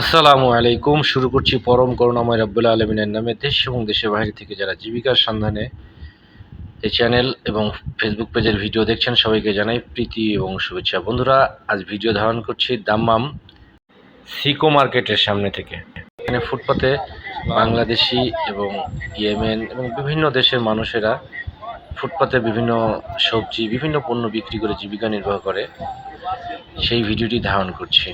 আসসালামু আলাইকুম। শুরু করছি পরম করুণাময় রব্বুল আলমিনের নামে দেশ এবং দেশের বাইরে থেকে যারা জীবিকার সন্ধানে এই চ্যানেল এবং ফেসবুক পেজের ভিডিও দেখছেন, সবাইকে জানাই প্রীতি এবং শুভেচ্ছা। বন্ধুরা, আজ ভিডিও ধারণ করছি দাম্মাম সিকো মার্কেটের সামনে থেকে। এখানে ফুটপাতে বাংলাদেশি এবং ইয়েমেন এবং বিভিন্ন দেশের মানুষেরা ফুটপাতে বিভিন্ন সবজি, বিভিন্ন পণ্য বিক্রি করে জীবিকা নির্বাহ করে। সেই ভিডিওটি ধারণ করছি।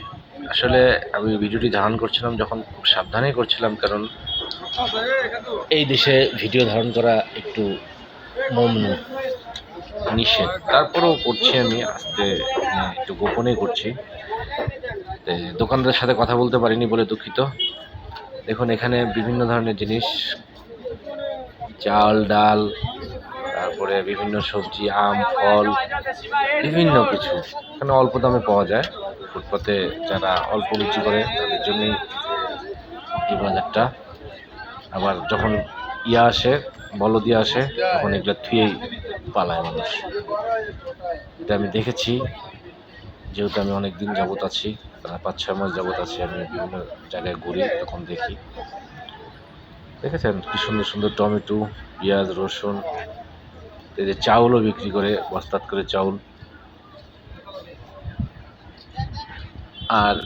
আসলে আমি ভিডিওটি ধারণ করছিলাম যখন খুব সাবধানে করছিলাম, কারণ এই দেশে ভিডিও ধারণ করা একটু মমনু নিষেধ। তারপরেও করছি আমি, আস্তে মানে একটু গোপনে করছি। দোকানদারের সাথে কথা বলতে পারিনি বলে দুঃখিত। দেখুন, এখানে বিভিন্ন ধরনের জিনিস, চাল, ডাল, তারপরে বিভিন্ন সবজি, আম, ফল, বিভিন্ন কিছু। এখানে অল্প দামে পাওয়া যায়। ফুটপাতে যারা অল্প রুচি করে, তাদের জন্যই এই বাজারটা আবার যখন ইয়া আসে, বলদি আসে, তখন এগুলো থুয়েই পালায় মানুষ। এটা আমি দেখেছি, যেহেতু আমি অনেক দিন যাবত আছি পাঁচ ছয় মাস যাবত আছি, আমি বিভিন্ন জায়গায় ঘুরি, তখন দেখি। দেখেছেন কি সুন্দর সুন্দর টমেটো, পেঁয়াজ, রসুন এদের চাউলও বিক্রি করে বস্তাত করে চাউল। আর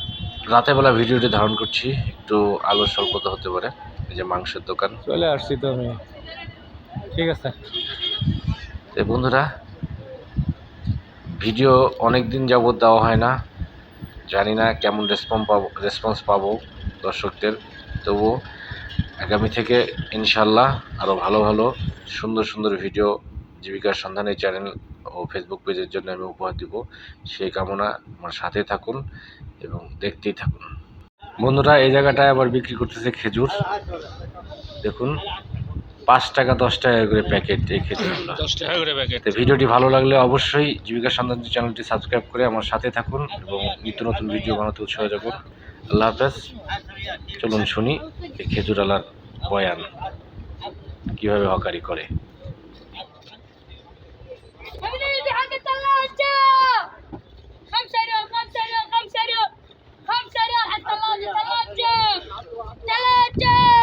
রাতের বেলা ভিডিওটি ধারণ করছি একটু আলোর স্বল্পতা হতে পারে এই যে মাংসের দোকান। চলে আসছি তো আমি। ঠিক আছে। তো বন্ধুরা ভিডিও অনেক দিন যাবৎ দেওয়া হয় না। জানি না কেমন রেসপন্স পাবো রেসপন্স পাবো দর্শকদের। তবুও আগামী থেকে ইনশাল্লাহ আরও ভালো ভালো সুন্দর সুন্দর ভিডিও জীবিকার সন্ধানে চ্যানেল ও ফেসবুক পেজের জন্য আমি উপহার দিব। সেই কামনা আমার সাথে থাকুন এবং দেখতেই থাকুন। বন্ধুরা এই জায়গাটায় আবার বিক্রি করতেছে খেজুর। দেখুন পাঁচ টাকা দশ টাকা করে প্যাকেট এই খেজুরগুলো। দশ টাকা করে প্যাকেট। ভিডিওটি ভালো লাগলে অবশ্যই জীবিকা সন্ধান চ্যানেলটি সাবস্ক্রাইব করে আমার সাথে থাকুন এবং নিত্য নতুন ভিডিও বানাতে উৎসাহ যাকুন আল্লাহ হাফেজ। চলুন শুনি এই খেজুর আলার বয়ান। কীভাবে হকারি করে। চালাচ্ছে